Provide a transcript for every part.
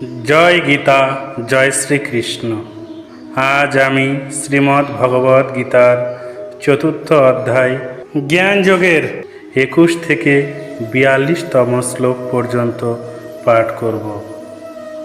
জয় গীতা, জয় শ্রীকৃষ্ণ। আজ আমি শ্রীমদ্ ভগবদ গীতার চতুর্থ অধ্যায় জ্ঞান যোগের একুশ থেকে বিয়াল্লিশতম শ্লোক পর্যন্ত পাঠ করব।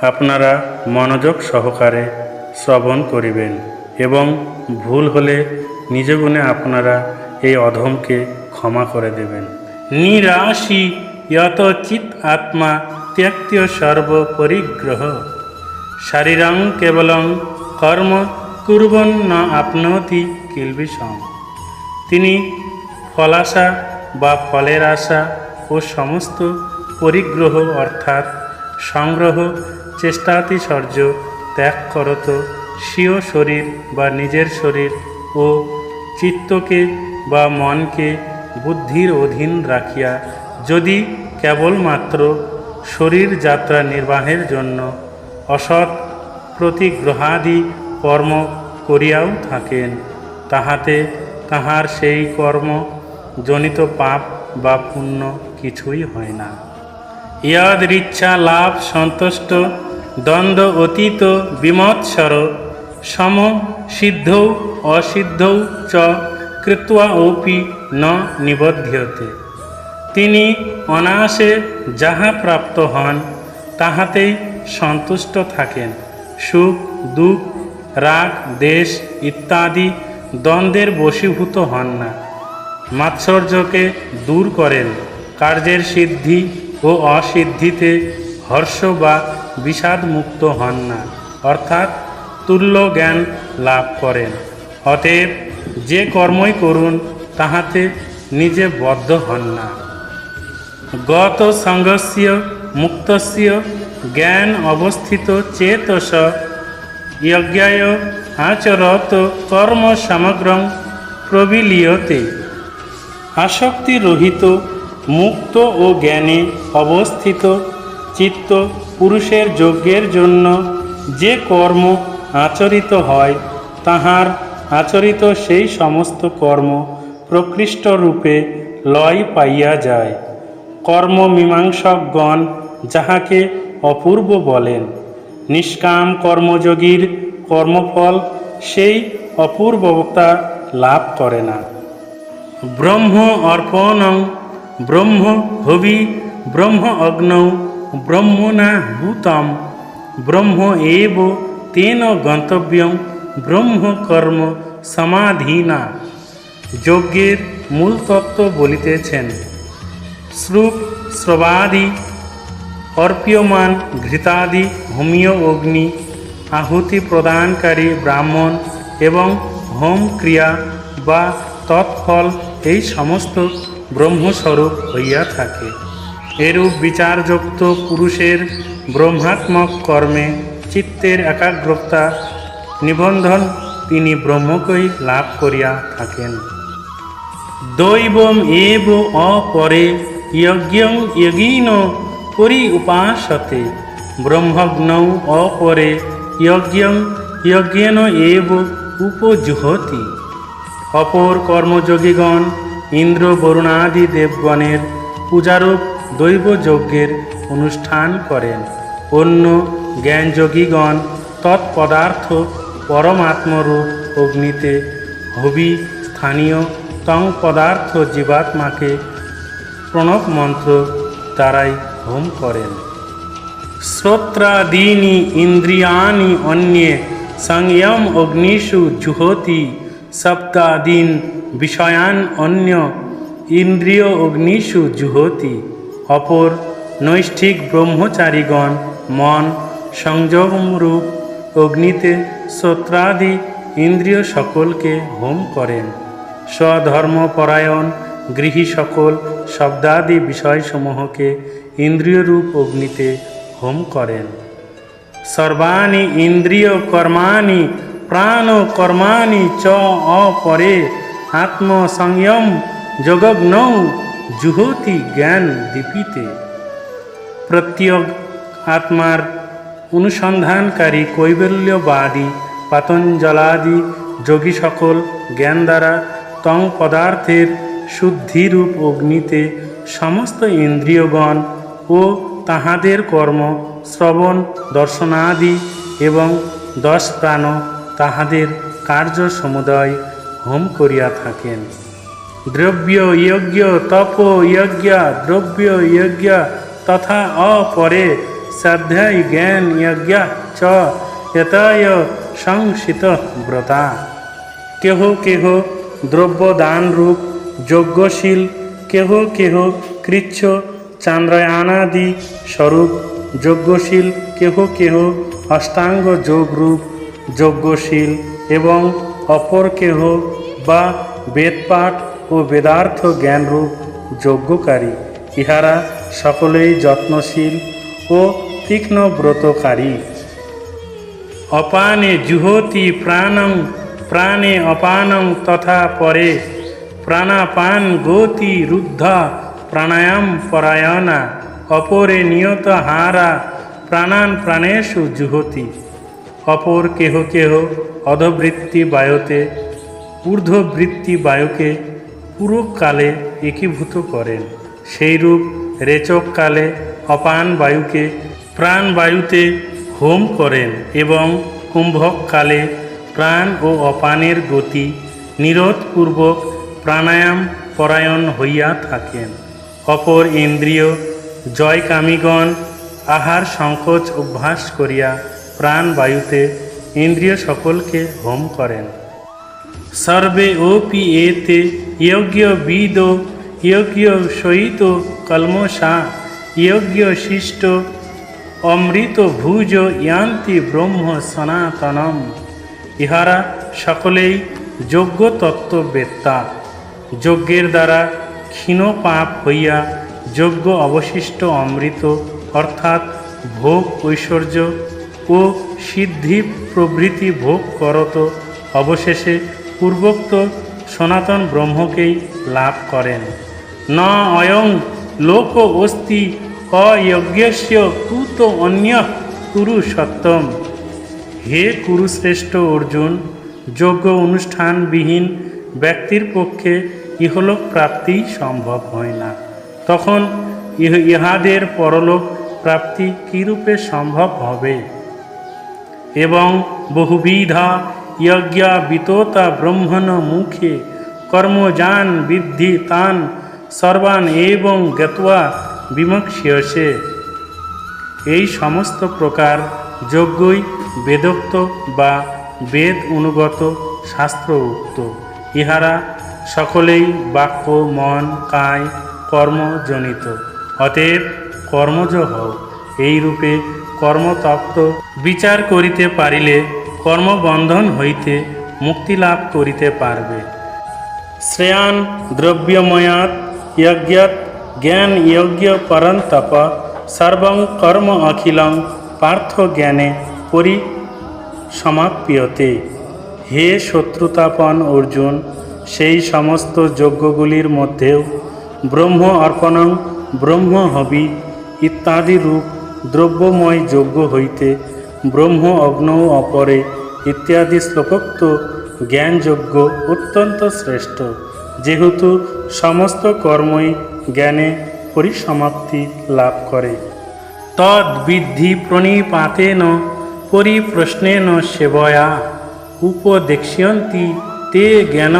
আপনারা মনোযোগ সহকারে শ্রবণ করিবেন এবং ভুল হলে নিজ গুণে আপনারা এই অধমকে ক্ষমা করে দেবেন। নিরাশি, যত চিত আত্মা ত্যক্ত সর্বপরিগ্রহ। শারীরং কেবলং কর্ম কুর্বন ন আপনতি কিলবিষম। তিনি ফলাশা বা ফলের আশা ও সমস্ত পরিগ্রহ অর্থাৎ সংগ্রহ, চেষ্টাতিশর্য ত্যাগ করত স্বীয় শরীর বা নিজের শরীর ও চিত্তকে বা মনকে বুদ্ধির অধীন রাখিয়া, যদি কেবলমাত্র শরীর যাত্রা নির্বাহের জন্য অসৎ প্রতিগ্রহাদি কর্ম করিয়াও থাকেন। তাহাতে তাহার সেই কর্ম জনিত পাপ বা পুণ্য কিছুই হয় না। ইয়াদ রিচ্ছা লাভ সন্তুষ্ট দ্বন্দ্ব অতীত বিমৎসর সম সিদ্ধৌ অসিদ্ধৌ চ কৃত্বা অপি ন নিবধ্যতে। তিনি অনায়াসে যাহা প্রাপ্ত হন, তাহাতেই সন্তুষ্ট থাকেন। সুখ, দুঃখ, রাগ, দেশ ইত্যাদি দ্বন্দ্বের বশীভূত হন না। মাৎসর্যকে দূর করেন, কার্যের সিদ্ধি ও অসিদ্ধিতে হর্ষ বা বিষাদ মুক্ত হন না, অর্থাৎ তুল্য জ্ঞান লাভ করেন। অতএব যে কর্মই করুন, তাহাতে নিজে বদ্ধ হন না। গত সঙ্গস্য মুক্তস্য জ্ঞান অবস্থিত চেতস। যজ্ঞায় আচরত কর্ম সমগ্রং প্রবিলীয়তে। আসক্তি রহিত মুক্ত ও জ্ঞানে অবস্থিত চিত্ত পুরুষের যজ্ঞের জন্য যে কর্ম আচরিত হয়, তাহার আচরিত সেই সমস্ত কর্ম প্রকৃষ্ট রূপে লয় পাইয়া যায়। কর্মমীমাংসকগণ যাহাকে অপূর্ব বলেন। নিষ্কাম কর্মযোগীর কর্মফল সেই অপূর্বতা লাভ করে না। ব্রহ্ম অর্পণং, ব্রহ্ম হবি ব্রহ্ম অগ্নৌ ব্রহ্মণা ভূতম, ব্রহ্ম এব তেন গন্তব্যং, ব্রহ্ম কর্ম সমাধীনা। যজ্ঞের মূল তত্ত্ব বলিতেছেন। শ্রুপ শ্রবাদি অর্পীয়মান, ঘৃতাদি, হোমীয় অগ্নি, আহুতি প্রদানকারী ব্রাহ্মণ এবং হোম ক্রিয়া বা তৎফল এই সমস্ত ব্রহ্মস্বরূপ হইয়া থাকে। এরূপ বিচারযুক্ত পুরুষের ব্রহ্মাত্মক কর্মে চিত্তের একাগ্রতা নিবন্ধন তিনি ব্রহ্মকেই লাভ করিয়া থাকেন। দৈবম এব অপরে যজ্ঞং যজ্ঞিন পরি উপাসতে ব্রহ্মগ্নৌ অপরে যজ্ঞং যজ্ঞেন এব উপজুহতি অপর কর্মযোগীগণ ইন্দ্র বরুণাদি দেবগণের পূজারূপ দৈব যজ্ঞের অনুষ্ঠান করেন। অন্য জ্ঞানযোগীগণ তৎপদার্থ পরমাত্মরূপ অগ্নিতে হবি স্থানীয় তং পদার্থ জীবাত্মাকে প্রণব মন্ত্র তারাই হোম করেন। শ্রোত্রাদীনি ইন্দ্রিয়াণি অন্যে সংযম অগ্নিষু জুহতি সপ্তাদীন বিষয়ান অন্য ইন্দ্রিয় অগ্নিষু জুহতি। অপর নৈষ্ঠিক ব্রহ্মচারীগণ মন সংযমরূপ অগ্নিতে শ্রোত্রাদি ইন্দ্রিয় সকলকে হোম করেন। স্বধর্মপরায়ণ গৃহী সকল শব্দাদি বিষয়সমূহকে ইন্দ্রিয়রূপ অগ্নিতে হোম করেন। সর্বাণি ইন্দ্রিয় কর্মাণি, প্রাণ কর্মাণি চ অপরে আত্মসংযম যোগগ্নৌ জুহতি জ্ঞান দীপিতে। প্রত্যেক আত্মার অনুসন্ধানকারী কৈবল্যবাদী, পাতঞ্জলাদি যোগী সকল জ্ঞান দ্বারা তং পদার্থের শুদ্ধিরূপ অগ্নিতে সমস্ত ইন্দ্রিয়গণ ও তাহাদের কর্ম, শ্রবণ, দর্শনাদি এবং দশ প্রাণ তাহাদের কার্য সমুদয় হোম করিয়া থাকেন। দ্রব্য যজ্ঞ তপ যজ্ঞ দ্রব্য যজ্ঞ তথা অপরে শ্রদ্ধায় জ্ঞান যজ্ঞ চ এতয় সংসিত ব্রতা। কেহ কেহ দ্রব্য দান রূপ যজ্ঞশীল, কেহ কেহ কৃচ্ছ চান্দ্রায়নাদি স্বরূপ, যজ্ঞশীল, কেহ কেহ অষ্টাঙ্গ যোগরূপ, যজ্ঞশীল এবং অপর কেহ বা বেদপাঠ ও বেদার্থ জ্ঞানরূপ যজ্ঞকারী, ইহারা সকলেই যত্নশীল ও তীক্ষ্ণ ব্রতকারী। অপানে জুহতি প্রাণং, প্রাণে অপানং তথা পরে প্রাণাপান গতি রুদ্ধা প্রাণায়াম পরায়ণা, অপরে নিয়ত হারা, প্রাণান প্রাণেষু জুহতি। অপর কেহ কেহ অধবৃত্তি বায়ুতে, ঊর্ধ্ববৃত্তি বায়ুকে পুরুকালে একীভূত করেন। সেইরূপ রেচককালে অপান বায়ুকে প্রাণবায়ুতে হোম করেন এবং কুম্ভককালে প্রাণ ও অপানের গতি নিরোধপূর্বক প্রাণায়াম পরায়ণ হইয়া থাকেন। অপর ইন্দ্রিয় জয়কামীগণ আহার সংকোচ অভ্যাস করিয়া প্রাণবায়ুতে ইন্দ্রিয় সকলকে হোম করেন। সর্বে ওপি এতে যজ্ঞ বিদ যজ্ঞ সহিত কলমসা যজ্ঞ শিষ্ট, অমৃত ভুজ ইয়ান্তি ব্রহ্ম সনাতনম। ইহারা সকলেই যোগ্য তত্ত্ববেত্তা যজ্ঞের দ্বারা ক্ষীণ পাপ হইয়া যজ্ঞ অবশিষ্ট অমৃত, অর্থাৎ ভোগ ঐশ্বর্য ও সিদ্ধি প্রভৃতি ভোগ করত, অবশেষে পূর্বোক্ত সনাতন ব্রহ্মকেই লাভ করেন। ন অয়ং লোক অস্তি অযজ্ঞস্য কুত অন্য কুরু সত্যম। হে কুরুশ্রেষ্ঠ অর্জুন, যজ্ঞ অনুষ্ঠানবিহীন ব্যক্তির পক্ষে ইহলোক প্রাপ্তি সম্ভব হয় না। তখন ইহ- ইহাদের পরলোক প্রাপ্তি কীরূপে সম্ভব হবে? এবং বহুবিধা যজ্ঞ বিতোতা ব্রহ্মণ মুখে কর্মজান বৃদ্ধি তান সর্বান এবং জ্ঞাত্বা বিমক্ষিয়সে। এই সমস্ত প্রকার যজ্ঞই বেদোক্ত বা বেদ অনুগত শাস্ত্র উক্ত ইহারা সকলেই বাক্য, মন, কায় কর্মজনিত অতএব কর্মজ হও। এই রূপে কর্মতপ্ত বিচার করিতে পারিলে কর্মবন্ধন হইতে মুক্তি লাভ করিতে পারবে। শ্রেয়ান দ্রব্যময়াত যজ্ঞাত জ্ঞান যজ্ঞ পরন্তপ সর্বং কর্ম অখিলং পার্থ জ্ঞানে পরি সমাপ্যতে হে শত্রুতাপন অর্জুন, সেই সমস্ত যজ্ঞগুলির মধ্যেও ব্রহ্ম অর্পণং ব্রহ্ম হবি ইত্যাদি রূপ দ্রব্যময় যজ্ঞ হইতে ব্রহ্ম অগ্নৌ অপরে ইত্যাদি শ্লোকোক্ত জ্ঞানযজ্ঞ অত্যন্ত শ্রেষ্ঠ। যেহেতু সমস্ত কর্মই জ্ঞানে পরিসমাপ্তি লাভ করে। তদ্বিদ্ধি প্রণিপাতেন, পরিপ্রশ্নেন সেবয়া। উপদেক্ষ্যন্তি তে জ্ঞান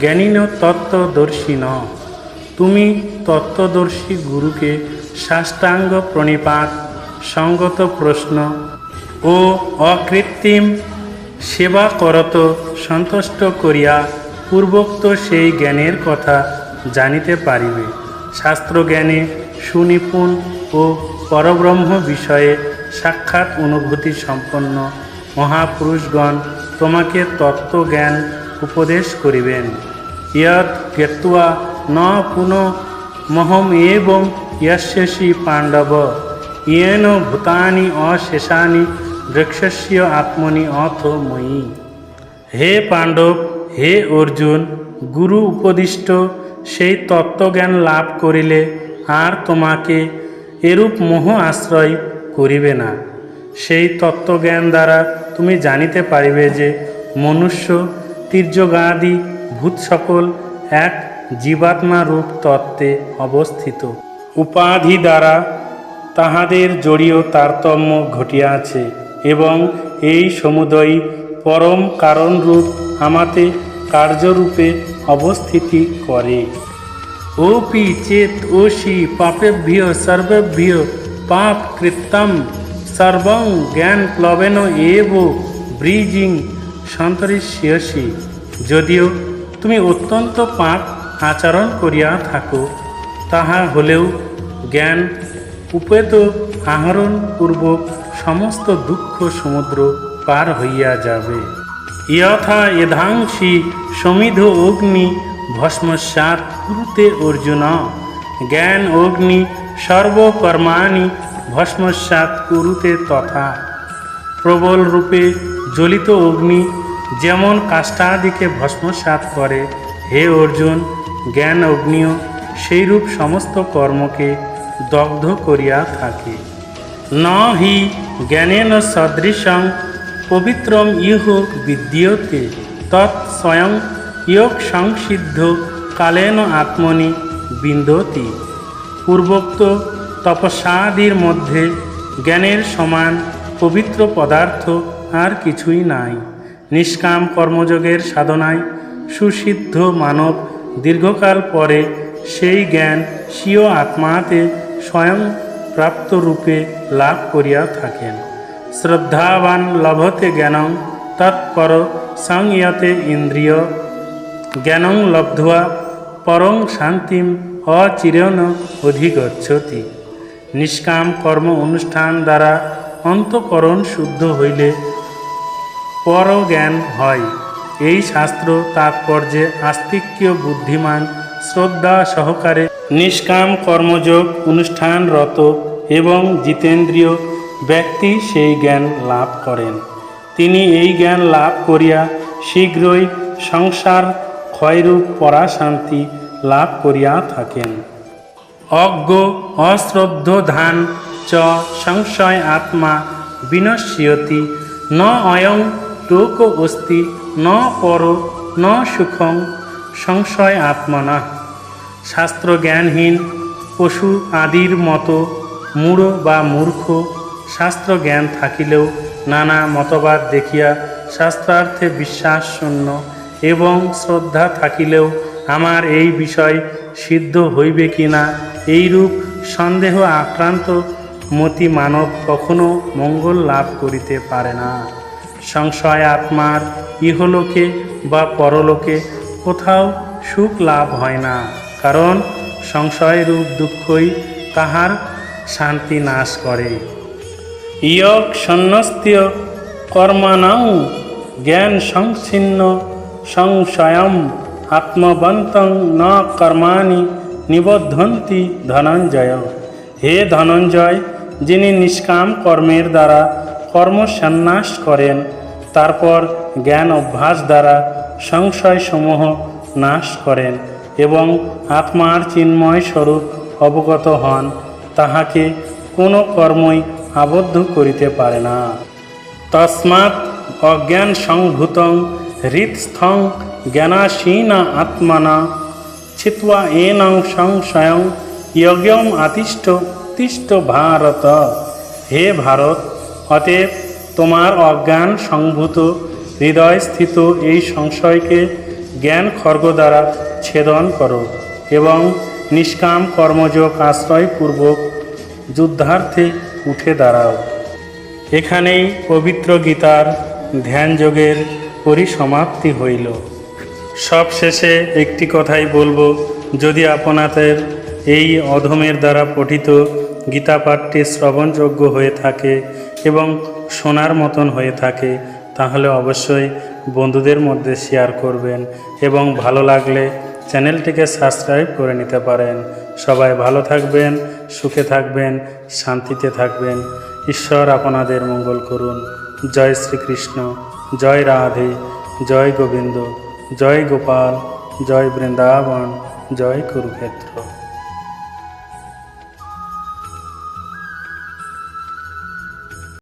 জ্ঞানীন তত্ত্বদর্শী ন তুমি তত্ত্বদর্শী গুরুকে সাষ্টাঙ্গ প্রণিপাত, সঙ্গত প্রশ্ন ও অকৃত্রিম সেবা করত সন্তুষ্ট করিয়া পূর্বোক্ত সেই জ্ঞানের কথা জানিতে পারিবে। শাস্ত্রজ্ঞানে সুনিপুণ ও পরব্রহ্ম বিষয়ে সাক্ষাৎ অনুভূতি সম্পন্ন মহাপুরুষগণ তোমাকে তত্ত্বজ্ঞান উপদেশ করিবেন। ইয়ৎ জ্ঞাত্বা ন পুনঃ মহম এবং যস্যসি পাণ্ডব। ইয়েন ভূতানি অশেষানি বৃক্ষস্য আত্মনি অথ ময়ী। হে পাণ্ডব, হে অর্জুন, গুরু উপদিষ্ট, সেই তত্ত্বজ্ঞান লাভ করিলে আর তোমাকে এরূপ মোহ আশ্রয় করিবে না। সেই তত্ত্বজ্ঞান দ্বারা তুমি জানিতে পারিবে যে মনুষ্য, তীর্যগাদি ভূত সকল এক জীবাত্মা রূপ তত্ত্বে অবস্থিত। উপাধি দ্বারা তাহাদের জড়িয় তারতম্য ঘটিয়াছে এবং এই সমুদয় পরম কারণরূপ আমাতে কার্যরূপে অবস্থিতি করে। ওপি চেত ওষি পাপেভ্য সর্বেভ্য পাপ কৃত্তম। সর্বং জ্ঞান প্লবেন এব ব্রিজিং। সন্তরিষ্যসি যদিও তুমি অত্যন্ত পাপ আচরণ করিয়া থাকো, তাহা হলেও জ্ঞান উপেত আহরণ পূর্বক সমস্ত দুঃখ সমুদ্র পার হইয়া যাবে। ইয়থা এধাংশি সমিধ অগ্নি ভস্মসাৎ কুরুতে অর্জুন। জ্ঞান অগ্নি সর্বকর্মাণী ভস্মসাত কুরুতে তথা প্রবল রূপে জ্বলিত অগ্নি যেমন কাষ্ঠাদিকে ভস্মসাত করে, হে অর্জুন, জ্ঞান অগ্নিও সেইরূপ সমস্ত কর্মকে দগ্ধ করিয়া থাকে। ন হি জ্ঞানেন সদৃশং পবিত্রম ইহ বিদ্যতে, তৎ স্বয়ং ইয়োগ সংসিদ্ধ কালেন আত্মনি বিন্দতি। পূর্বোক্ত তপস্যাদির মধ্যে জ্ঞানের সমান পবিত্র পদার্থ আর কিছুই নাই। নিষ্কাম কর্মযোগের সাধনায় সুসিদ্ধ মানব দীর্ঘকাল পরে সেই জ্ঞান স্বীয় আত্মাতে স্বয়ং প্রাপ্ত রূপে লাভ করিয়া থাকেন। শ্রদ্ধাবান লভতে জ্ঞানং তৎপর সংয়তে ইন্দ্রিয়। জ্ঞানং লব্ধ্বা পরং শান্তিম অচিরেন অধিগচ্ছতি। নিষ্কাম কর্ম অনুষ্ঠান দ্বারা অন্তকরণ শুদ্ধ হইলে পরজ্ঞান হয়। এই শাস্ত্র তাৎপর্যে আস্তিক্য বুদ্ধিমান শ্রদ্ধা সহকারে নিষ্কাম কর্মযোগ অনুষ্ঠানরত এবং জিতেন্দ্রীয় ব্যক্তি সেই জ্ঞান লাভ করেন। তিনি এই জ্ঞান লাভ করিয়া শীঘ্রই সংসার ক্ষয়রূপ পরাশান্তি লাভ করিয়া থাকেন। অজ্ঞ, অশ্রদ্ধ ধান, চ সংশয় আত্মা বিনশ্যতি ন অয়ং লোক অস্তি, ন পর, ন সুখং সংশয় আত্মনা। শাস্ত্র জ্ঞানহীন পশু আদির মতো, মূঢ় বা মূর্খ শাস্ত্র জ্ঞান থাকিলেও নানা মতবাদ দেখিয়া শাস্ত্রার্থে বিশ্বাস শূন্য এবং শ্রদ্ধা থাকিলেও আমার এই বিষয় সিদ্ধ হইবে কি না এইরূপ সন্দেহ আক্রান্ত মতি মানব কখনো মঙ্গল লাভ করিতে পারে না। সংশয় আত্মার ইহলোকে বা পরলোকে কোথাও সুখ লাভ হয় না। কারণ সংশয়রূপ দুঃখই তাহার শান্তি নাশ করে। ইয়ক সন্ন্যস্তীয় কর্মাণং জ্ঞান সংচ্ছিন্ন সংশয়ম আত্মবন্তং ন কর্মাণি নিবদ্ধন্তি ধনঞ্জয়। হে ধনঞ্জয়, যিনি নিষ্কাম কর্মের দ্বারা কর্মসন্ন্যাস করেন, তারপর জ্ঞান অভ্যাস দ্বারা সংশয়সমূহ নাশ করেন এবং আত্মার চিন্ময় স্বরূপ অবগত হন, তাহাকে কোনো কর্মই আবদ্ধ করিতে পারে না। তস্মাৎ অজ্ঞান সংভূতং হৃৎস্থং জ্ঞানাসীনা আত্মনা ছিত্বা এনং সংশয়ং যজ্ঞম আতিষ্ঠ তিষ্ঠ ভারত। হে ভারত, অতএব তোমার অজ্ঞান সংভূত হৃদয়স্থিত এই সংশয়কে জ্ঞান খর্গ দ্বারা ছেদন করো এবং নিষ্কাম কর্মযোগ আশ্রয়পূর্বক যুদ্ধার্থে উঠে দাঁড়াও। এখানেই পবিত্র গীতার ধ্যানযোগের পরিসমাপ্তি হইল। সবশেষে একটি কথাই বলব, যদি আপনাদের এই অধমের দ্বারা পঠিত গীতা পাঠটি শ্রবণযোগ্য হয়ে থাকে এবং শোনার মতন হয়ে থাকে, তাহলে অবশ্যই বন্ধুদের মধ্যে শেয়ার করবেন এবং ভালো লাগলে চ্যানেলটিকে সাবস্ক্রাইব করে নিতে পারেন। সবাই ভালো থাকবেন, সুখে থাকবেন, শান্তিতে থাকবেন। ঈশ্বর আপনাদের মঙ্গল করুন। জয় শ্রীকৃষ্ণ, জয় রাধে, জয় গোবিন্দ। জয় গোপাল জয় বৃন্দাবন জয় কুরুক্ষেত্র।